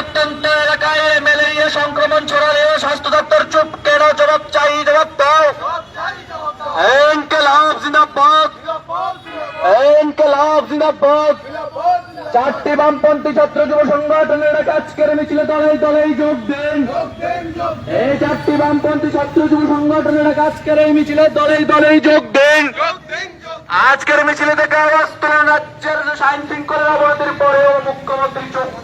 প্রত্যন্ত এলাকায় ম্যালেরিয়া সংক্রমণ ছড়ালেও স্বাস্থ্য দপ্তর চুপ। কেন জবাব চাই, জবাব দাও। চারটি বামপন্থী ছাত্র যুব সংগঠনের আজকের মিছিলে দলে দলে যোগ দেন। এই চারটি বামপন্থী ছাত্র যুব সংগঠনের কাজ এই মিছিলে দলে দলে যোগ দেন। আজকের মিছিলে থেকে আওয়াজ তোলেন রাজ্যের আইন শৃঙ্খলার অবনতির পরেও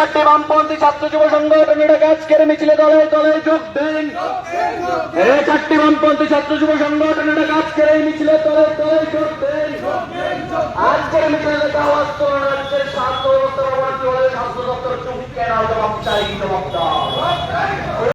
চারটি বামপন্থী ছাত্র যুব সংগঠনেরা কাজ করে মিছিলে দলে দলে যোগ দেন। এই চারটি বামপন্থী ছাত্র যুব সংগঠনেরা কাজ করে মিছিলে দলে দলে যোগ দেন। আজকের মিছিলে আওয়াজ তোলেন রাজ্যের স্বাস্থ্য ব্যবস্থার অবনতি হলে স্বাস্থ্য দপ্তর চুপ কেন জবাব চাই, জবাব দাও।